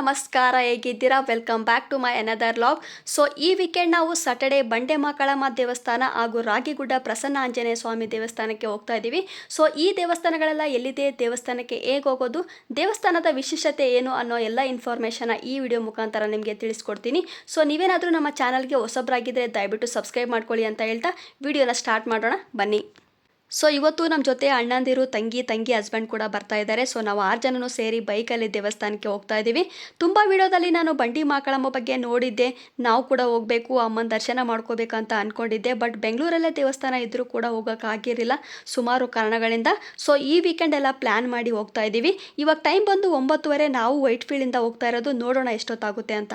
ನಮಸ್ಕಾರ, ಹೇಗಿದ್ದೀರಾ? Welcome back to my another vlog so ಈ ವೀಕೆಂಡ್ ನಾವು ಸಾಟರ್ಡೆ ಬಂಡೆ ಮಕ್ಕಳಮ್ಮ ದೇವಸ್ಥಾನ ಹಾಗೂ ರಾಗಿಗುಡ್ಡ ಪ್ರಸನ್ನ ಆಂಜನೇಯ ಸ್ವಾಮಿ ದೇವಸ್ಥಾನಕ್ಕೆ ಹೋಗ್ತಾ ಇದ್ದೀವಿ. ಸೊ ಈ ದೇವಸ್ಥಾನಗಳೆಲ್ಲ ಎಲ್ಲಿದೆ? ದೇವಸ್ಥಾನಕ್ಕೆ ಹೇಗೆ ಹೋಗೋದು? ದೇವಸ್ಥಾನದ ವಿಶೇಷತೆ ಏನು ಅನ್ನೋ ಎಲ್ಲ ಇನ್ಫಾರ್ಮೇಷನ್ನ ಈ ವಿಡಿಯೋ ಮುಖಾಂತರ ನಿಮಗೆ ತಿಳಿಸ್ಕೊಡ್ತೀನಿ. ಸೊ ನೀವೇನಾದರೂ ನಮ್ಮ ಚಾನಲ್ಗೆ ಹೊಸಬ್ರಾಗಿದ್ದರೆ ದಯವಿಟ್ಟು ಸಬ್ಸ್ಕ್ರೈಬ್ ಮಾಡ್ಕೊಳ್ಳಿ ಅಂತ ಹೇಳ್ತಾ ವಿಡಿಯೋನ ಸ್ಟಾರ್ಟ್ ಮಾಡೋಣ. ಬನ್ನಿ. ಸೊ ಇವತ್ತು ನಮ್ಮ ಜೊತೆ ಅಣ್ಣಂದಿರು, ತಂಗಿ ತಂಗಿ ಹಸ್ಬೆಂಡ್ ಕೂಡ ಬರ್ತಾ ಇದ್ದಾರೆ. ಸೊ ನಾವು ಆರು ಜನನು ಸೇರಿ ಬೈಕಲ್ಲಿ ದೇವಸ್ಥಾನಕ್ಕೆ ಹೋಗ್ತಾ ಇದ್ದೀವಿ. ತುಂಬ ವಿಡಿಯೋದಲ್ಲಿ ನಾನು ಬಂಡಿ ಮಾಕಳಮ್ಮ ಬಗ್ಗೆ ನೋಡಿದ್ದೆ. ನಾವು ಕೂಡ ಹೋಗಬೇಕು, ಅಮ್ಮನ ದರ್ಶನ ಮಾಡ್ಕೋಬೇಕು ಅಂತ ಅಂದ್ಕೊಂಡಿದ್ದೆ ಬಟ್ ಬೆಂಗಳೂರಲ್ಲೇ ದೇವಸ್ಥಾನ ಇದ್ದರೂ ಕೂಡ ಹೋಗೋಕ್ಕಾಗಿರಲಿಲ್ಲ ಸುಮಾರು ಕಾರಣಗಳಿಂದ. ಸೊ ಈ ವೀಕೆಂಡ್ ಎಲ್ಲ ಪ್ಲ್ಯಾನ್ ಮಾಡಿ ಹೋಗ್ತಾ ಇದ್ದೀವಿ. ಇವಾಗ ಟೈಮ್ ಬಂದು ಒಂಬತ್ತುವರೆ, ನಾವು ವೈಟ್ ಫೀಲ್ಡಿಂದ ಹೋಗ್ತಾ ಇರೋದು. ನೋಡೋಣ ಎಷ್ಟೊತ್ತಾಗುತ್ತೆ ಅಂತ.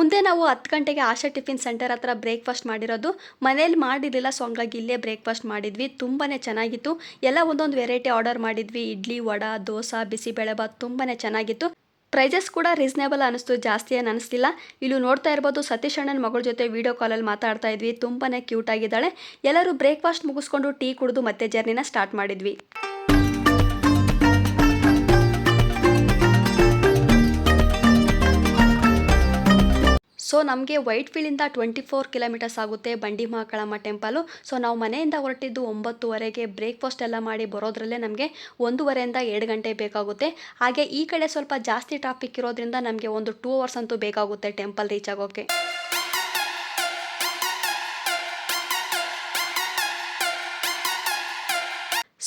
ಮುಂದೆ ನಾವು ಹತ್ತು ಗಂಟೆಗೆ ಆಶಾ ಟಿಫಿನ್ ಸೆಂಟರ್ ಹತ್ರ ಬ್ರೇಕ್ಫಾಸ್ಟ್ ಮಾಡಿರೋದು. ಮನೇಲಿ ಮಾಡಿರಲಿಲ್ಲ ಸೊ ಹಂಗಾಗಿ ಇಲ್ಲೇ ಬ್ರೇಕ್ಫಾಸ್ಟ್ ಮಾಡಿದ್ವಿ. ತುಂಬಾ ಚೆನ್ನಾಗಿತ್ತು. ಎಲ್ಲ ಒಂದೊಂದು ವೆರೈಟಿ ಆರ್ಡರ್ ಮಾಡಿದ್ವಿ. ಇಡ್ಲಿ, ವಡ, ದೋಸೆ ಬಿಸಿಬೇಳೆಬಾತ್ ತುಂಬಾ ಚೆನ್ನಾಗಿತ್ತು. ಪ್ರೈಸಸ್ ಕೂಡ ರೀಸನೇಬಲ್ ಅನಿಸ್ತು ಜಾಸ್ತಿ ಏನು ಅನಿಸ್ತಿಲ್ಲ ಇಲ್ಲೂ ನೋಡ್ತಾ ಇರ್ಬೋದು, ಸತೀಶ್ ಅಣ್ಣನ ಮಗಳ ಜೊತೆ ವೀಡಿಯೋ ಕಾಲಲ್ಲಿ ಮಾತಾಡ್ತಾ ಇದ್ವಿ. ತುಂಬಾ ಕ್ಯೂಟ್ ಆಗಿದ್ದಾಳೆ. ಎಲ್ಲರೂ ಬ್ರೇಕ್ಫಾಸ್ಟ್ ಮುಗಿಸ್ಕೊಂಡು ಟೀ ಕುಡಿದು ಮತ್ತೆ ಜರ್ನಿನ ಸ್ಟಾರ್ಟ್ ಮಾಡಿದ್ವಿ. ಸೊ ನಮಗೆ ವೈಟ್ ಫೀಲ್ಡಿಂದ ಟ್ವೆಂಟಿ ಫೋರ್ ಕಿಲೋಮೀಟರ್ಸ್ ಆಗುತ್ತೆ ಬಂಡಿ ಮಹಾಕಳಮ್ಮ ಟೆಂಪಲು ಸೊ ನಾವು ಮನೆಯಿಂದ ಹೊರಟಿದ್ದು ಒಂಬತ್ತುವರೆಗೆ ಬ್ರೇಕ್ಫಾಸ್ಟ್ ಎಲ್ಲ ಮಾಡಿ ಬರೋದ್ರಲ್ಲೇ ನಮಗೆ ಒಂದೂವರೆಯಿಂದ ಎರಡು ಗಂಟೆ ಬೇಕಾಗುತ್ತೆ. ಹಾಗೆ ಈ ಕಡೆ ಸ್ವಲ್ಪ ಜಾಸ್ತಿ ಟ್ರಾಫಿಕ್ ಇರೋದ್ರಿಂದ ನಮಗೆ ಒಂದು ಟೂ ಅವರ್ಸ್ ಅಂತೂ ಬೇಕಾಗುತ್ತೆ ಟೆಂಪಲ್ ರೀಚ್ ಆಗೋಕ್ಕೆ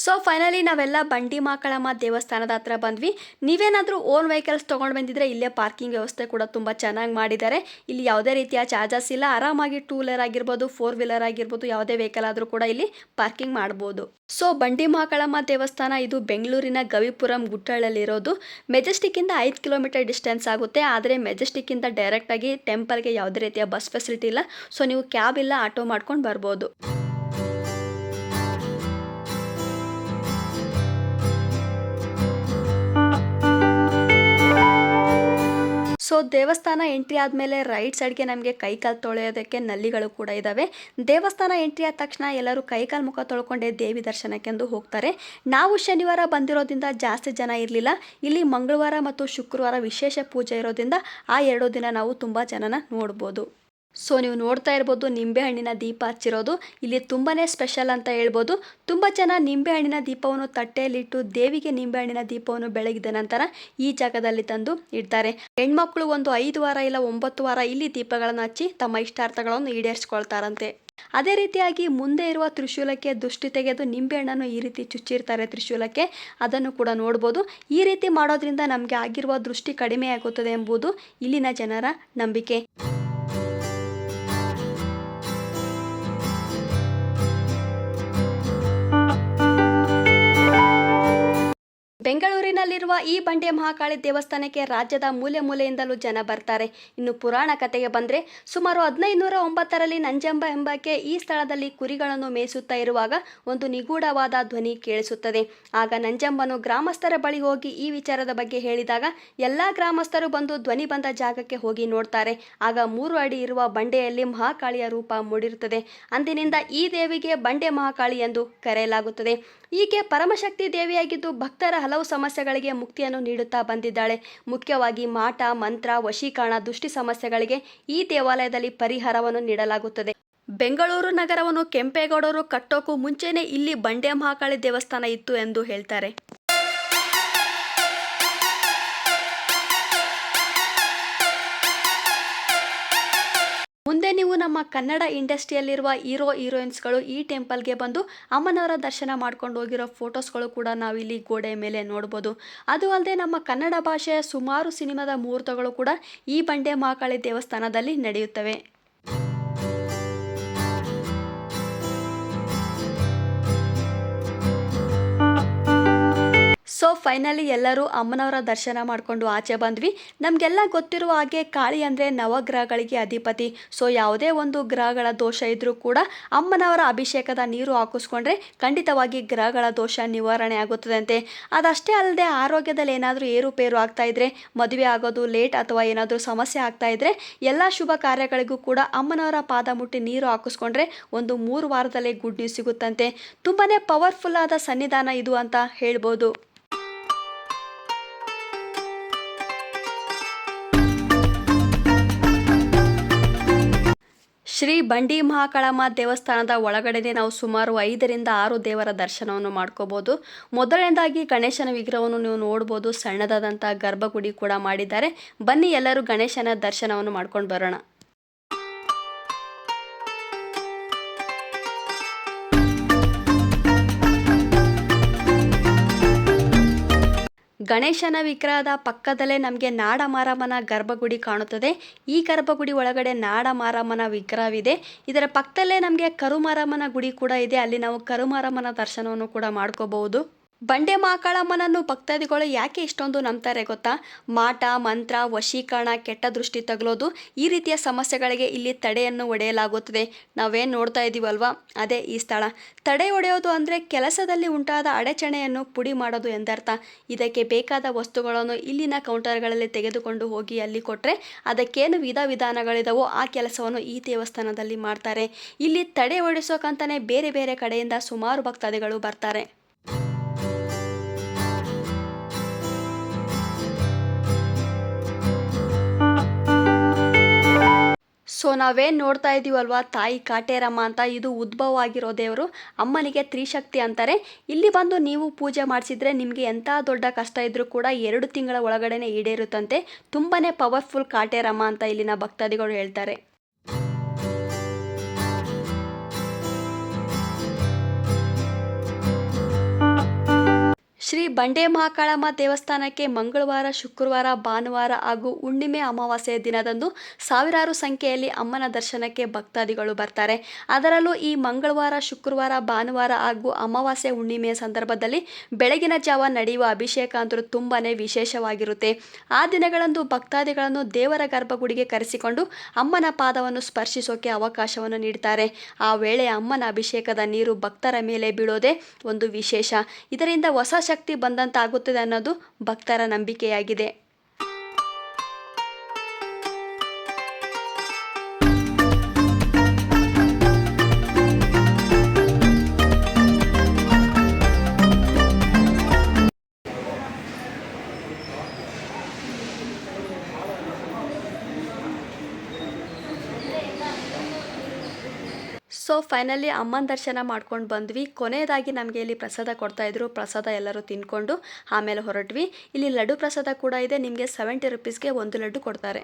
ಸೊ ಫೈನಲಿ ನಾವೆಲ್ಲ ಬಂಡಿ ಮಾಕಳಮ್ಮ ದೇವಸ್ಥಾನದ ಹತ್ರ ಬಂದ್ವಿ. ನೀವೇನಾದರೂ ಓನ್ ವೆಹಿಕಲ್ಸ್ ತೊಗೊಂಡು ಬಂದಿದ್ರೆ ಇಲ್ಲೇ ಪಾರ್ಕಿಂಗ್ ವ್ಯವಸ್ಥೆ ಕೂಡ ತುಂಬ ಚೆನ್ನಾಗಿ ಮಾಡಿದ್ದಾರೆ. ಇಲ್ಲಿ ಯಾವುದೇ ರೀತಿಯ ಚಾರ್ಜಸ್ ಇಲ್ಲ. ಆರಾಮಾಗಿ ಟೂ ವೀಲರ್ ಆಗಿರ್ಬೋದು ಫೋರ್ ವೀಲರ್ ಆಗಿರ್ಬೋದು, ಯಾವುದೇ ವೆಹಿಕಲ್ ಆದರೂ ಕೂಡ ಇಲ್ಲಿ ಪಾರ್ಕಿಂಗ್ ಮಾಡ್ಬೋದು. ಸೊ ಬಂಡಿ ಮಾಕಳಮ್ಮ ದೇವಸ್ಥಾನ ಇದು ಬೆಂಗಳೂರಿನ ಗವಿಪುರಂ ಗುಟ್ಟಳಲ್ಲಿರೋದು ಮೆಜೆಸ್ಟಿಕ್ಕಿಂದ ಐದು ಕಿಲೋಮೀಟರ್ ಡಿಸ್ಟೆನ್ಸ್ ಆಗುತ್ತೆ. ಆದರೆ ಮೆಜೆಸ್ಟಿಕ್ಕಿಂದ ಡೈರೆಕ್ಟಾಗಿ ಟೆಂಪಲ್ಗೆ ಯಾವುದೇ ರೀತಿಯ ಬಸ್ ಫೆಸಿಲಿಟಿ ಇಲ್ಲ. ಸೊ ನೀವು ಕ್ಯಾಬ್ ಇಲ್ಲ ಆಟೋ ಮಾಡ್ಕೊಂಡು ಬರ್ಬೋದು. ಸೊ ದೇವಸ್ಥಾನ ಎಂಟ್ರಿ ಆದಮೇಲೆ ರೈಟ್ ಸೈಡ್ಗೆ ನಮಗೆ ಕೈಕಾಲು ತೊಳೆಯೋದಕ್ಕೆ ನಲ್ಲಿಗಳು ಕೂಡ ಇದ್ದಾವೆ ದೇವಸ್ಥಾನ ಎಂಟ್ರಿ ಆದ ತಕ್ಷಣ ಎಲ್ಲರೂ ಕೈಕಾಲು ಮುಖ ತೊಳ್ಕೊಂಡೆ ದೇವಿ ದರ್ಶನಕ್ಕೆಂದು ಹೋಗ್ತಾರೆ. ನಾವು ಶನಿವಾರ ಬಂದಿರೋದ್ರಿಂದ ಜಾಸ್ತಿ ಜನ ಇರಲಿಲ್ಲ. ಇಲ್ಲಿ ಮಂಗಳವಾರ ಮತ್ತು ಶುಕ್ರವಾರ ವಿಶೇಷ ಪೂಜೆ ಇರೋದ್ರಿಂದ ಆ ಎರಡು ದಿನ ನಾವು ತುಂಬ ಜನನ ನೋಡ್ಬೋದು. ಸೊ ನೀವು ನೋಡ್ತಾ ಇರ್ಬೋದು ನಿಂಬೆಹಣ್ಣಿನ ದೀಪ ಹಚ್ಚಿರೋದು. ಇಲ್ಲಿ ತುಂಬಾ ಸ್ಪೆಷಲ್ ಅಂತ ಹೇಳ್ಬೋದು. ತುಂಬ ಜನ ನಿಂಬೆಹಣ್ಣಿನ ದೀಪವನ್ನು ತಟ್ಟೆಯಲ್ಲಿಟ್ಟು ದೇವಿಗೆ ನಿಂಬೆಹಣ್ಣಿನ ದೀಪವನ್ನು ಬೆಳಗಿದ ನಂತರ ಈ ಜಾಗದಲ್ಲಿ ತಂದು ಇಡ್ತಾರೆ. ಹೆಣ್ಮಕ್ಳು ಒಂದು ಐದು ವಾರ ಇಲ್ಲ ಒಂಬತ್ತು ವಾರ ಇಲ್ಲಿ ದೀಪಗಳನ್ನು ಹಚ್ಚಿ ತಮ್ಮ ಇಷ್ಟಾರ್ಥಗಳನ್ನು ಈಡೇರಿಸ್ಕೊಳ್ತಾರಂತೆ. ಅದೇ ರೀತಿಯಾಗಿ ಮುಂದೆ ಇರುವ ತ್ರಿಶೂಲಕ್ಕೆ ದೃಷ್ಟಿ ತೆಗೆದು ನಿಂಬೆಹಣ್ಣನ್ನು ಈ ರೀತಿ ಚುಚ್ಚಿರ್ತಾರೆ ತ್ರಿಶೂಲಕ್ಕೆ. ಅದನ್ನು ಕೂಡ ನೋಡ್ಬೋದು. ಈ ರೀತಿ ಮಾಡೋದ್ರಿಂದ ನಮಗೆ ಆಗಿರುವ ದೃಷ್ಟಿ ಕಡಿಮೆಯಾಗುತ್ತದೆ ಎಂಬುದು ಇಲ್ಲಿನ ಜನರ ನಂಬಿಕೆ. ಬೆಂಗಳೂರಿನಲ್ಲಿರುವ ಈ ಬಂಡೆ ಮಹಾಕಾಳಿ ದೇವಸ್ಥಾನಕ್ಕೆ ರಾಜ್ಯದ ಮೂಲೆ ಮೂಲೆಯಿಂದಲೂ ಜನ ಬರ್ತಾರೆ. ಇನ್ನು ಪುರಾಣ ಕಥೆಗೆ ಬಂದರೆ ಸುಮಾರು ಹದಿನೈದುನೂರ ಒಂಬತ್ತರಲ್ಲಿ ನಂಜಂಬ ಎಂಬಕ್ಕೆ ಈ ಸ್ಥಳದಲ್ಲಿ ಕುರಿಗಳನ್ನು ಮೇಯಿಸುತ್ತಾ ಇರುವಾಗ ಒಂದು ನಿಗೂಢವಾದ ಧ್ವನಿ ಕೇಳಿಸುತ್ತದೆ. ಆಗ ನಂಜಂಬನು ಗ್ರಾಮಸ್ಥರ ಬಳಿ ಹೋಗಿ ಈ ವಿಚಾರದ ಬಗ್ಗೆ ಹೇಳಿದಾಗ ಎಲ್ಲ ಗ್ರಾಮಸ್ಥರು ಬಂದು ಧ್ವನಿ ಬಂದ ಜಾಗಕ್ಕೆ ಹೋಗಿ ನೋಡ್ತಾರೆ. ಆಗ ಮೂರು ಅಡಿ ಇರುವ ಬಂಡೆಯಲ್ಲಿ ಮಹಾಕಾಳಿಯ ರೂಪ ಮೂಡಿರುತ್ತದೆ. ಅಂದಿನಿಂದ ಈ ದೇವಿಗೆ ಬಂಡೆ ಮಹಾಕಾಳಿ ಎಂದು ಕರೆಯಲಾಗುತ್ತದೆ. ಈಕೆ ಪರಮಶಕ್ತಿ ದೇವಿಯಾಗಿದ್ದು ಭಕ್ತರ ಹಲವು ಸಮಸ್ಯೆಗಳಿಗೆ ಮುಕ್ತಿಯನ್ನು ನೀಡುತ್ತಾ ಬಂದಿದ್ದಾಳೆ. ಮುಖ್ಯವಾಗಿ ಮಾಟ, ಮಂತ್ರ, ವಶೀಕರಣ, ದುಷ್ಟಿ ಸಮಸ್ಯೆಗಳಿಗೆ ಈ ದೇವಾಲಯದಲ್ಲಿ ಪರಿಹಾರವನ್ನು ನೀಡಲಾಗುತ್ತದೆ. ಬೆಂಗಳೂರು ನಗರವನ್ನು ಕೆಂಪೇಗೌಡರು ಕಟ್ಟೋಕ್ಕೂ ಮುಂಚೆನೇ ಇಲ್ಲಿ ಬಂಡೆ ಮಹಾಕಾಳಿ ದೇವಸ್ಥಾನ ಇತ್ತು ಎಂದು ಹೇಳ್ತಾರೆ. ನಮ್ಮ ಕನ್ನಡ ಇಂಡಸ್ಟ್ರಿಯಲ್ಲಿರುವ ಹೀರೋ ಹೀರೋಯಿನ್ಸ್ಗಳು ಈ ಟೆಂಪಲ್ಗೆ ಬಂದು ಅಮ್ಮನವರ ದರ್ಶನ ಮಾಡ್ಕೊಂಡು ಹೋಗಿರೋ ಫೋಟೋಸ್ಗಳು ಕೂಡ ನಾವು ಇಲ್ಲಿ ಗೋಡೆ ಮೇಲೆ ನೋಡ್ಬೋದು. ಅದು ಅಲ್ಲದೆ ನಮ್ಮ ಕನ್ನಡ ಭಾಷೆಯ ಸುಮಾರು ಸಿನಿಮಾದ ಮುಹೂರ್ತಗಳು ಕೂಡ ಈ ಬಂಡೆ ಮಹಾಕಾಳಿ ದೇವಸ್ಥಾನದಲ್ಲಿ ನಡೆಯುತ್ತವೆ. ಸೊ ಫೈನಲಿ ಎಲ್ಲರೂ ಅಮ್ಮನವರ ದರ್ಶನ ಮಾಡಿಕೊಂಡು ಆಚೆ ಬಂದ್ವಿ. ನಮಗೆಲ್ಲ ಗೊತ್ತಿರುವ ಹಾಗೆ ಕಾಳಿ ಅಂದರೆ ನವಗ್ರಹಗಳಿಗೆ ಅಧಿಪತಿ. ಸೊ ಯಾವುದೇ ಒಂದು ಗ್ರಹಗಳ ದೋಷ ಇದ್ದರೂ ಕೂಡ ಅಮ್ಮನವರ ಅಭಿಷೇಕದ ನೀರು ಹಾಕಿಸ್ಕೊಂಡ್ರೆ ಖಂಡಿತವಾಗಿ ಗ್ರಹಗಳ ದೋಷ ನಿವಾರಣೆ ಆಗುತ್ತದೆ ಆಗುತ್ತದಂತೆ. ಅದಷ್ಟೇ ಅಲ್ಲದೆ ಆರೋಗ್ಯದಲ್ಲಿ ಏನಾದರೂ ಏರುಪೇರು ಆಗ್ತಾ ಇದ್ರೆ, ಮದುವೆ ಆಗೋದು ಲೇಟ್ ಅಥವಾ ಏನಾದರೂ ಸಮಸ್ಯೆ ಆಗ್ತಾ ಇದ್ರೆ, ಎಲ್ಲ ಶುಭ ಕಾರ್ಯಗಳಿಗೂ ಕೂಡ ಅಮ್ಮನವರ ಪಾದ ಮುಟ್ಟಿ ನೀರು ಹಾಕಿಸ್ಕೊಂಡ್ರೆ ಒಂದು ಮೂರು ವಾರದಲ್ಲೇ ಗುಡ್ ನ್ಯೂಸ್ ಸಿಗುತ್ತಂತೆ. ತುಂಬಾ ಪವರ್ಫುಲ್ ಆದ ಸನ್ನಿಧಾನ ಇದು ಅಂತ ಹೇಳ್ಬೋದು. ಶ್ರೀ ಬಂಡಿ ಮಹಾಕಾಳಮ್ಮ ದೇವಸ್ಥಾನದ ಒಳಗಡೆನೆ ನಾವು ಸುಮಾರು ಐದರಿಂದ ಆರು ದೇವರ ದರ್ಶನವನ್ನು ಮಾಡ್ಕೋಬೋದು. ಮೊದಲನೇದಾಗಿ ಗಣೇಶನ ವಿಗ್ರಹವನ್ನು ನೀವು ನೋಡ್ಬೋದು. ಸಣ್ಣದಾದಂತಹ ಗರ್ಭಗುಡಿ ಕೂಡ ಮಾಡಿದ್ದಾರೆ. ಬನ್ನಿ ಎಲ್ಲರೂ ಗಣೇಶನ ದರ್ಶನವನ್ನು ಮಾಡ್ಕೊಂಡು ಬರೋಣ. ಗಣೇಶನ ವಿಗ್ರಹದ ಪಕ್ಕದಲ್ಲೇ ನಮಗೆ ನಾಡ ಮಾರಮ್ಮನ ಗರ್ಭಗುಡಿ ಕಾಣುತ್ತದೆ. ಈ ಗರ್ಭಗುಡಿ ಒಳಗಡೆ ನಾಡ ಮಾರಮ್ಮನ ವಿಗ್ರಹವಿದೆ. ಇದರ ಪಕ್ಕದಲ್ಲೇ ನಮಗೆ ಕರುಮಾರಮ್ಮನ ಗುಡಿ ಕೂಡ ಇದೆ. ಅಲ್ಲಿ ನಾವು ಕರುಮಾರಮ್ಮನ ದರ್ಶನವನ್ನು ಕೂಡ ಮಾಡ್ಕೋಬಹುದು. ಬಂಡೆ ಮಾಕಾಳಮ್ಮನನ್ನು ಭಕ್ತಾದಿಗಳು ಯಾಕೆ ಇಷ್ಟೊಂದು ನಂಬ್ತಾರೆ ಗೊತ್ತಾ? ಮಾಟ, ಮಂತ್ರ, ವಶೀಕರಣ, ಕೆಟ್ಟ ದೃಷ್ಟಿ ತಗಲೋದು ಈ ರೀತಿಯ ಸಮಸ್ಯೆಗಳಿಗೆ ಇಲ್ಲಿ ತಡೆಯನ್ನು ಒಡೆಯಲಾಗುತ್ತದೆ. ನಾವೇನು ನೋಡ್ತಾ ಇದ್ದೀವಲ್ವಾ ಅದೇ ಈ ಸ್ಥಳ. ತಡೆ ಒಡೆಯೋದು ಅಂದರೆ ಕೆಲಸದಲ್ಲಿ ಉಂಟಾದ ಅಡಚಣೆಯನ್ನು ಪುಡಿ ಮಾಡೋದು ಎಂದರ್ಥ. ಇದಕ್ಕೆ ಬೇಕಾದ ವಸ್ತುಗಳನ್ನು ಇಲ್ಲಿನ ಕೌಂಟರ್ಗಳಲ್ಲಿ ತೆಗೆದುಕೊಂಡು ಹೋಗಿ ಅಲ್ಲಿ ಕೊಟ್ಟರೆ ಅದಕ್ಕೇನು ವಿಧ ವಿಧಾನಗಳಿದಾವೋ ಆ ಕೆಲಸವನ್ನು ಈ ದೇವಸ್ಥಾನದಲ್ಲಿ ಮಾಡ್ತಾರೆ. ಇಲ್ಲಿ ತಡೆ ಒಡಿಸೋಕಂತಾನೆ ಬೇರೆ ಬೇರೆ ಕಡೆಯಿಂದ ಸುಮಾರು ಭಕ್ತಾದಿಗಳು ಬರ್ತಾರೆ. ಸೊ ನಾವೇನು ನೋಡ್ತಾ ಇದ್ದೀವಲ್ವಾ ತಾಯಿ ಕಾಟೇರಮ್ಮ ಅಂತ ಇದು ಉದ್ಭವ ಆಗಿರೋ ದೇವರು. ಅಮ್ಮನಿಗೆ ತ್ರಿಶಕ್ತಿ ಅಂತಾರೆ. ಇಲ್ಲಿ ಬಂದು ನೀವು ಪೂಜೆ ಮಾಡಿಸಿದ್ರೆ ನಿಮಗೆ ಎಂಥ ದೊಡ್ಡ ಕಷ್ಟ ಇದ್ದರೂ ಕೂಡ ಎರಡು ತಿಂಗಳ ಒಳಗಡೆನೆ ಈಡೇರುತ್ತಂತೆ. ತುಂಬಾ ಪವರ್ಫುಲ್ ಕಾಟೇರಮ್ಮ ಅಂತ ಇಲ್ಲಿನ ಭಕ್ತಾದಿಗಳು ಹೇಳ್ತಾರೆ. ಬಂಡೆ ಮಹಾಕಾಳಮ್ಮ ದೇವಸ್ಥಾನಕ್ಕೆ ಮಂಗಳವಾರ, ಶುಕ್ರವಾರ, ಭಾನುವಾರ ಹಾಗೂ ಹುಣ್ಣಿಮೆ ಅಮಾವಾಸ್ಯೆಯ ದಿನದಂದು ಸಾವಿರಾರು ಸಂಖ್ಯೆಯಲ್ಲಿ ಅಮ್ಮನ ದರ್ಶನಕ್ಕೆ ಭಕ್ತಾದಿಗಳು ಬರ್ತಾರೆ. ಅದರಲ್ಲೂ ಈ ಮಂಗಳವಾರ, ಶುಕ್ರವಾರ, ಭಾನುವಾರ ಹಾಗೂ ಅಮಾವಾಸ್ಯೆ, ಹುಣ್ಣಿಮೆಯ ಸಂದರ್ಭದಲ್ಲಿ ಬೆಳಗಿನ ಜಾವ ನಡೆಯುವ ಅಭಿಷೇಕ ಅಂತೂ ತುಂಬಾ ವಿಶೇಷವಾಗಿರುತ್ತೆ. ಆ ದಿನಗಳಂದು ಭಕ್ತಾದಿಗಳನ್ನು ದೇವರ ಗರ್ಭಗುಡಿಗೆ ಕರೆಸಿಕೊಂಡು ಅಮ್ಮನ ಪಾದವನ್ನು ಸ್ಪರ್ಶಿಸೋಕೆ ಅವಕಾಶವನ್ನು ನೀಡುತ್ತಾರೆ ಆ ವೇಳೆ ಅಮ್ಮನ ಅಭಿಷೇಕದ ನೀರು ಭಕ್ತರ ಮೇಲೆ ಬೀಳೋದೇ ಒಂದು ವಿಶೇಷ. ಇದರಿಂದ ಹೊಸ ಶಕ್ತಿ ಬಂದಂತಾಗುತ್ತದೆ ಅನ್ನೋದು ಭಕ್ತರ ನಂಬಿಕೆಯಾಗಿದೆ. ಸೊ ಫೈನಲಿ ಅಮ್ಮನ ದರ್ಶನ ಮಾಡ್ಕೊಂಡು ಬಂದ್ವಿ. ಕೊನೆಯದಾಗಿ ನಮಗೆ ಇಲ್ಲಿ ಪ್ರಸಾದ ಕೊಡ್ತಾ ಇದ್ರು. ಪ್ರಸಾದ ಎಲ್ಲರೂ ತಿನ್ಕೊಂಡು ಆಮೇಲೆ ಹೊರಟ್ವಿ. ಇಲ್ಲಿ ಲಡ್ಡು ಪ್ರಸಾದ ಕೂಡ ಇದೆ. ನಿಮಗೆ ಸೆವೆಂಟಿ ರುಪೀಸ್ಗೆ ಒಂದು ಲಡ್ಡು ಕೊಡ್ತಾರೆ.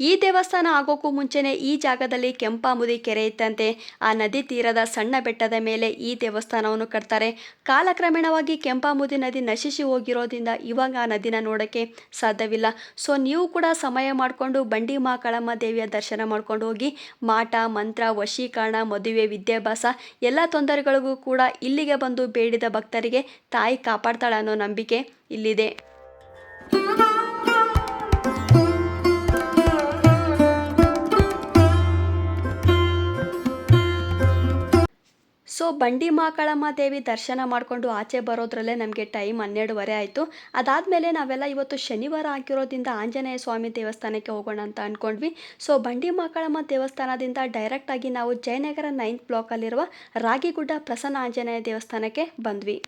ಈ ದೇವಸ್ಥಾನ ಆಗೋಕ್ಕೂ ಮುಂಚೆನೆ ಈ ಜಾಗದಲ್ಲಿ ಕೆಂಪಾಮುದಿ ಕೆರೆ ಇತ್ತಂತೆ. ಆ ನದಿ ತೀರದ ಸಣ್ಣ ಬೆಟ್ಟದ ಮೇಲೆ ಈ ದೇವಸ್ಥಾನವನ್ನು ಕಟ್ತಾರೆ. ಕಾಲಕ್ರಮೇಣವಾಗಿ ಕೆಂಪಾಮುದಿ ನದಿ ನಶಿಸಿ ಹೋಗಿರೋದ್ರಿಂದ ಇವಾಗ ಆ ನದಿನ ನೋಡೋಕ್ಕೆ ಸಾಧ್ಯವಿಲ್ಲ. ಸೊ, ನೀವು ಕೂಡ ಸಮಯ ಮಾಡಿಕೊಂಡು ಬಂಡಿ ಮಹಾಕಾಳಮ್ಮ ದೇವಿಯ ದರ್ಶನ ಮಾಡ್ಕೊಂಡು ಹೋಗಿ ಮಾಟ, ಮಂತ್ರ, ವಶೀಕರಣ, ಮದುವೆ, ವಿದ್ಯಾಭ್ಯಾಸ ಎಲ್ಲ ತೊಂದರೆಗಳಿಗೂ ಕೂಡ ಇಲ್ಲಿಗೆ ಬಂದು ಬೇಡಿದ ಭಕ್ತರಿಗೆ ತಾಯಿ ಕಾಪಾಡ್ತಾಳೆ ಅನ್ನೋ ನಂಬಿಕೆ ಇಲ್ಲಿದೆ. ಸೊ ಬಂಡಿ ಮಾಕಳಮ್ಮ ದೇವಿ ದರ್ಶನ ಮಾಡಿಕೊಂಡು ಆಚೆ ಬರೋದ್ರಲ್ಲೇ ನಮಗೆ ಟೈಮ್ ಹನ್ನೆರಡುವರೆ ಆಯಿತು. ಅದಾದಮೇಲೆ ನಾವೆಲ್ಲ ಇವತ್ತು ಶನಿವಾರ ಆಗಿರೋದ್ರಿಂದ ಆಂಜನೇಯ ಸ್ವಾಮಿ ದೇವಸ್ಥಾನಕ್ಕೆ ಹೋಗೋಣ ಅಂತ ಅಂದ್ಕೊಂಡ್ವಿ ಸೊ ಬಂಡಿ ಮಾಕಳಮ್ಮ ದೇವಸ್ಥಾನದಿಂದ ಡೈರೆಕ್ಟಾಗಿ ನಾವು ಜಯನಗರ ನೈನ್ತ್ ಬ್ಲಾಕಲ್ಲಿರುವ ರಾಗಿಗುಡ್ಡ ಪ್ರಸನ್ನ ಆಂಜನೇಯ ದೇವಸ್ಥಾನಕ್ಕೆ ಬಂದ್ವಿ.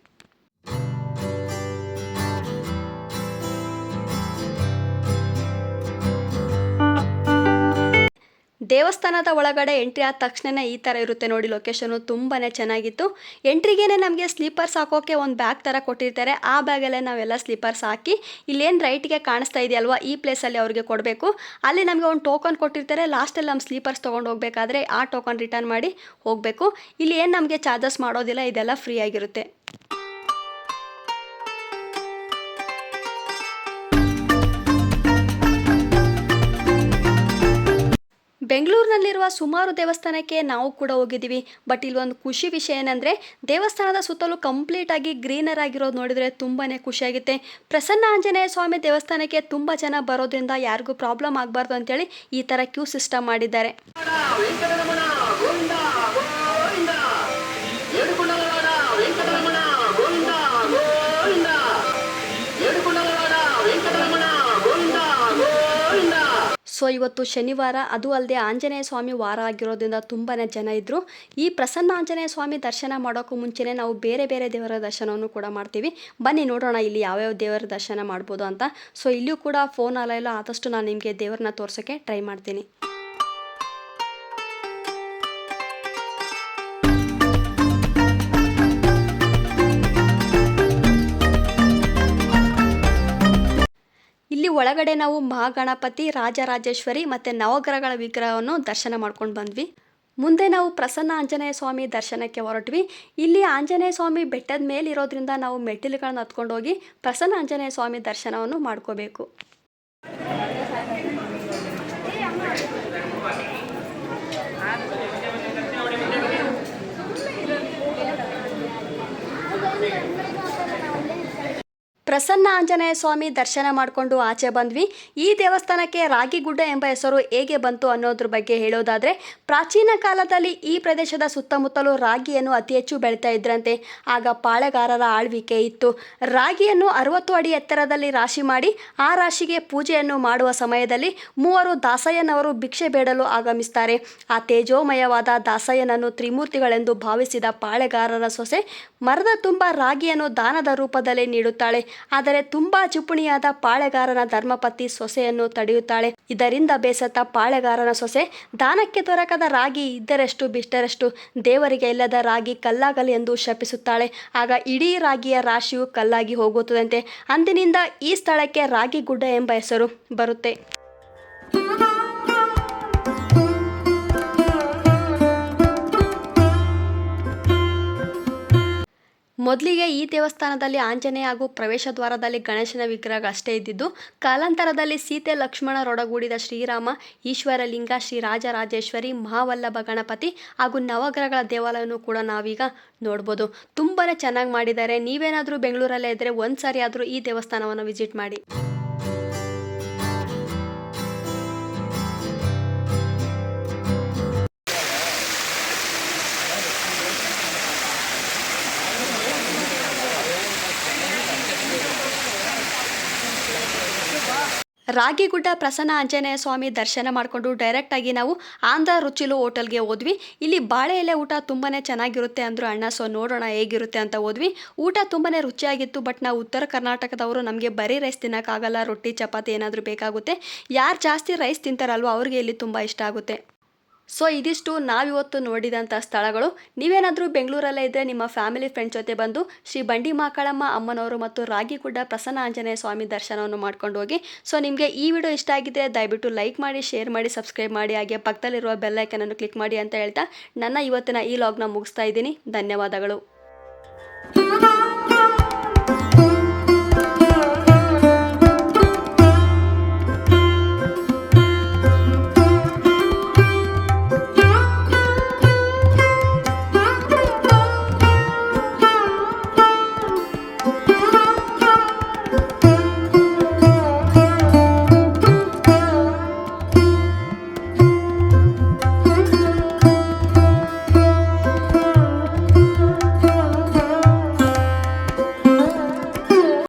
ದೇವಸ್ಥಾನದ ಒಳಗಡೆ ಎಂಟ್ರಿ ಆದ ತಕ್ಷಣ ಈ ಥರ ಇರುತ್ತೆ ನೋಡಿ ಲೊಕೇಶನು ತುಂಬಾ ಚೆನ್ನಾಗಿತ್ತು. ಎಂಟ್ರಿಗೇನೆ ನಮಗೆ ಸ್ಲೀಪರ್ಸ್ ಹಾಕೋಕ್ಕೆ ಒಂದು ಬ್ಯಾಗ್ ಥರ ಕೊಟ್ಟಿರ್ತಾರೆ. ಆ ಬ್ಯಾಗಲ್ಲೇ ನಾವೆಲ್ಲ ಸ್ಲೀಪರ್ಸ್ ಹಾಕಿ ಇಲ್ಲೇನು ರೈಟ್ಗೆ ಕಾಣಿಸ್ತಾ ಇದೆಯಲ್ವಾ ಈ ಪ್ಲೇಸಲ್ಲಿ ಅವ್ರಿಗೆ ಕೊಡಬೇಕು. ಅಲ್ಲಿ ನಮಗೆ ಒಂದು ಟೋಕನ್ ಕೊಟ್ಟಿರ್ತಾರೆ. ಲಾಸ್ಟಲ್ಲಿ ನಮ್ಮ ಸ್ಲೀಪರ್ಸ್ ತೊಗೊಂಡು ಹೋಗಬೇಕಾದ್ರೆ ಆ ಟೋಕನ್ ರಿಟರ್ನ್ ಮಾಡಿ ಹೋಗಬೇಕು. ಇಲ್ಲಿ ಏನು ನಮಗೆ ಚಾರ್ಜಸ್ ಮಾಡೋದಿಲ್ಲ, ಇದೆಲ್ಲ ಫ್ರೀ ಆಗಿರುತ್ತೆ. ಬೆಂಗಳೂರಿನಲ್ಲಿರುವ ಸುಮಾರು ದೇವಸ್ಥಾನಕ್ಕೆ ನಾವು ಕೂಡ ಹೋಗಿದ್ದೀವಿ. ಬಟ್ ಇಲ್ಲೊಂದು ಖುಷಿ ವಿಷಯ ಏನಂದರೆ, ದೇವಸ್ಥಾನದ ಸುತ್ತಲೂ ಕಂಪ್ಲೀಟ್ ಆಗಿ ಗ್ರೀನರ್ ಆಗಿರೋದು ನೋಡಿದರೆ ತುಂಬಾ ಖುಷಿಯಾಗುತ್ತೆ ಪ್ರಸನ್ನ ಆಂಜನೇಯ ಸ್ವಾಮಿ ದೇವಸ್ಥಾನಕ್ಕೆ ತುಂಬ ಜನ ಬರೋದ್ರಿಂದ ಯಾರಿಗೂ ಪ್ರಾಬ್ಲಮ್ ಆಗಬಾರ್ದು ಅಂತೇಳಿ ಈ ಥರ ಕ್ಯೂ ಸಿಸ್ಟಮ್ ಮಾಡಿದ್ದಾರೆ. ಸೊ ಇವತ್ತು ಶನಿವಾರ, ಅದು ಅಲ್ಲದೆ ಆಂಜನೇಯ ಸ್ವಾಮಿ ವಾರ ಆಗಿರೋದ್ರಿಂದ ತುಂಬಾ ಜನ ಇದ್ದರು ಈ ಪ್ರಸನ್ನ ಆಂಜನೇಯ ಸ್ವಾಮಿ ದರ್ಶನ ಮಾಡೋಕ್ಕೂ ಮುಂಚೆನೇ ನಾವು ಬೇರೆ ಬೇರೆ ದೇವರ ದರ್ಶನವನ್ನು ಕೂಡ ಮಾಡ್ತೀವಿ. ಬನ್ನಿ ನೋಡೋಣ ಇಲ್ಲಿ ಯಾವ್ಯಾವ ದೇವರ ದರ್ಶನ ಮಾಡ್ಬೋದು ಅಂತ. ಸೊ ಇಲ್ಲಿಯೂ ಕೂಡ ಫೋನ್ ಅಲ್ಲ ಆದಷ್ಟು ನಾನು ನಿಮಗೆ ದೇವರನ್ನ ತೋರ್ಸೋಕ್ಕೆ ಟ್ರೈ ಮಾಡ್ತೀನಿ. ಒಳಗಡೆ ನಾವು ಮಹಾಗಣಪತಿ ರಾಜರಾಜೇಶ್ವರಿ ಮತ್ತು ನವಗ್ರಹಗಳ ವಿಗ್ರಹವನ್ನು ದರ್ಶನ ಮಾಡ್ಕೊಂಡು ಬಂದ್ವಿ. ಮುಂದೆ ನಾವು ಪ್ರಸನ್ನ ಆಂಜನೇಯ ಸ್ವಾಮಿ ದರ್ಶನಕ್ಕೆ ಹೊರಟ್ವಿ. ಇಲ್ಲಿ ಆಂಜನೇಯ ಸ್ವಾಮಿ ಬೆಟ್ಟದ ಮೇಲೆ ಇರೋದ್ರಿಂದ ನಾವು ಮೆಟ್ಟಿಲುಗಳನ್ನ ಹತ್ಕೊಂಡೋಗಿ ಪ್ರಸನ್ನ ಆಂಜನೇಯ ಸ್ವಾಮಿ ದರ್ಶನವನ್ನು ಮಾಡ್ಕೋಬೇಕು. ಪ್ರಸನ್ನ ಆಂಜನೇಯ ಸ್ವಾಮಿ ದರ್ಶನ ಮಾಡಿಕೊಂಡು ಆಚೆ ಬಂದ್ವಿ. ಈ ದೇವಸ್ಥಾನಕ್ಕೆ ರಾಗಿಗುಡ್ಡ ಎಂಬ ಹೆಸರು ಹೇಗೆ ಬಂತು ಅನ್ನೋದ್ರ ಬಗ್ಗೆ ಹೇಳೋದಾದರೆ, ಪ್ರಾಚೀನ ಕಾಲದಲ್ಲಿ ಈ ಪ್ರದೇಶದ ಸುತ್ತಮುತ್ತಲೂ ರಾಗಿಯನ್ನು ಅತಿ ಹೆಚ್ಚು ಬೆಳೀತಾ ಇದ್ರಂತೆ. ಆಗ ಪಾಳೆಗಾರರ ಆಳ್ವಿಕೆ ಇತ್ತು. ರಾಗಿಯನ್ನು ಅರವತ್ತು ಅಡಿ ಎತ್ತರದಲ್ಲಿ ರಾಶಿ ಮಾಡಿ, ಆ ರಾಶಿಗೆ ಪೂಜೆಯನ್ನು ಮಾಡುವ ಸಮಯದಲ್ಲಿ ಮೂವರು ದಾಸಯ್ಯನವರು ಭಿಕ್ಷೆ ಬೇಡಲು ಆಗಮಿಸ್ತಾರೆ. ಆ ತೇಜೋಮಯವಾದ ದಾಸಯ್ಯನನ್ನು ತ್ರಿಮೂರ್ತಿಗಳೆಂದು ಭಾವಿಸಿದ ಪಾಳೆಗಾರರ ಸೊಸೆ ಮರದ ತುಂಬ ರಾಗಿಯನ್ನು ದಾನದ ರೂಪದಲ್ಲಿ ನೀಡುತ್ತಾಳೆ. ಆದರೆ ತುಂಬಾ ಚುಪುಣಿಯಾದ ಪಾಳೆಗಾರನ ಧರ್ಮಪತಿ ಸೊಸೆಯನ್ನು ತಡೆಯುತ್ತಾಳೆ. ಇದರಿಂದ ಬೇಸತ್ತ ಪಾಳೆಗಾರನ ಸೊಸೆ, ದಾನಕ್ಕೆ ದೊರಕದ ರಾಗಿ ಇದ್ದರಷ್ಟು ಬಿಷ್ಟರಷ್ಟು, ದೇವರಿಗೆ ಇಲ್ಲದ ರಾಗಿ ಕಲ್ಲಾಗಲಿ ಎಂದು ಶಪಿಸುತ್ತಾಳೆ. ಆಗ ಇಡೀ ರಾಗಿಯ ರಾಶಿಯು ಕಲ್ಲಾಗಿ ಹೋಗುತ್ತದಂತೆ, ಅಂದಿನಿಂದ ಈ ಸ್ಥಳಕ್ಕೆ ರಾಗಿ ಗುಡ್ಡ ಎಂಬ ಹೆಸರು ಬರುತ್ತೆ. ಮೊದಲಿಗೆ ಈ ದೇವಸ್ಥಾನದಲ್ಲಿ ಆಂಜನೇಯ ಹಾಗೂ ಪ್ರವೇಶ ದ್ವಾರದಲ್ಲಿ ಗಣೇಶನ ವಿಗ್ರಹ ಅಷ್ಟೇ ಇದ್ದಿದ್ದು, ಕಾಲಾಂತರದಲ್ಲಿ ಸೀತೆ ಲಕ್ಷ್ಮಣರೊಡಗೂಡಿದ ಶ್ರೀರಾಮ, ಈಶ್ವರಲಿಂಗ ಶ್ರೀ ರಾಜರಾಜೇಶ್ವರಿ ಮಹಾವಲ್ಲಭ ಗಣಪತಿ ಹಾಗೂ ನವಗ್ರಹಗಳ ದೇವಾಲಯವನ್ನು ಕೂಡ ನಾವೀಗ ನೋಡ್ಬೋದು. ತುಂಬಾ ಚೆನ್ನಾಗಿ ಮಾಡಿದ್ದಾರೆ. ನೀವೇನಾದರೂ ಬೆಂಗಳೂರಲ್ಲೇ ಇದ್ದರೆ ಒಂದು ಸಾರಿ ಆದರೂ ಈ ದೇವಸ್ಥಾನವನ್ನು ವಿಸಿಟ್ ಮಾಡಿ. ರಾಗಿಗುಡ್ಡ ಪ್ರಸನ್ನ ಆಂಜನೇಯ ಸ್ವಾಮಿ ದರ್ಶನ ಮಾಡಿಕೊಂಡು ಡೈರೆಕ್ಟಾಗಿ ನಾವು ಆಂಧ್ರ ರುಚಿಲು ಹೋಟೆಲ್ಗೆ ಹೋದ್ವಿ. ಇಲ್ಲಿ ಬಾಳೆ ಎಲೆ ಊಟ ತುಂಬಾ ಚೆನ್ನಾಗಿರುತ್ತೆ ಅಂದರು ಅಣ್ಣ ಸೊ ನೋಡೋಣ ಹೇಗಿರುತ್ತೆ ಅಂತ ಹೋದ್ವಿ. ಊಟ ತುಂಬಾ ರುಚಿಯಾಗಿತ್ತು ಬಟ್ ನಾವು ಉತ್ತರ ಕರ್ನಾಟಕದವರು ನಮಗೆ ಬರೀ ರೈಸ್ ತಿನ್ನೋಕ್ಕಾಗಲ್ಲ, ರೊಟ್ಟಿ, ಚಪಾತಿ ಏನಾದರೂ ಬೇಕಾಗುತ್ತೆ. ಯಾರು ಜಾಸ್ತಿ ರೈಸ್ ತಿಂತಾರಲ್ವೋ ಅವ್ರಿಗೆ ಇಲ್ಲಿ ತುಂಬ ಇಷ್ಟ ಆಗುತ್ತೆ. ಸೊ ಇದಿಷ್ಟು ನಾವಿವತ್ತು ನೋಡಿದಂಥ ಸ್ಥಳಗಳು. ನೀವೇನಾದರೂ ಬೆಂಗಳೂರಲ್ಲೇ ಇದ್ದರೆ ನಿಮ್ಮ ಫ್ಯಾಮಿಲಿ ಫ್ರೆಂಡ್ಸ್ ಜೊತೆ ಬಂದು ಶ್ರೀ ಬಂಡಿ ಮಾಕಳಮ್ಮ ಅಮ್ಮನವರು ಮತ್ತು ರಾಗಿಗುಡ್ಡ ಪ್ರಸನ್ನ ಆಂಜನೇಯ ಸ್ವಾಮಿ ದರ್ಶನವನ್ನು ಮಾಡ್ಕೊಂಡು ಹೋಗಿ. ಸೊ ನಿಮಗೆ ಈ ವಿಡಿಯೋ ಇಷ್ಟ ಆಗಿದ್ದರೆ ದಯವಿಟ್ಟು ಲೈಕ್ ಮಾಡಿ, ಶೇರ್ ಮಾಡಿ, ಸಬ್ಸ್ಕ್ರೈಬ್ ಮಾಡಿ, ಹಾಗೆ ಪಕ್ಕದಲ್ಲಿರುವ ಬೆಲ್ಲೈಕನನ್ನು ಕ್ಲಿಕ್ ಮಾಡಿ ಅಂತ ಹೇಳ್ತಾ ನನ್ನ ಇವತ್ತಿನ ಈ ಲಾಗ್ನ ಮುಗಿಸ್ತಾ ಇದ್ದೀನಿ. ಧನ್ಯವಾದಗಳು.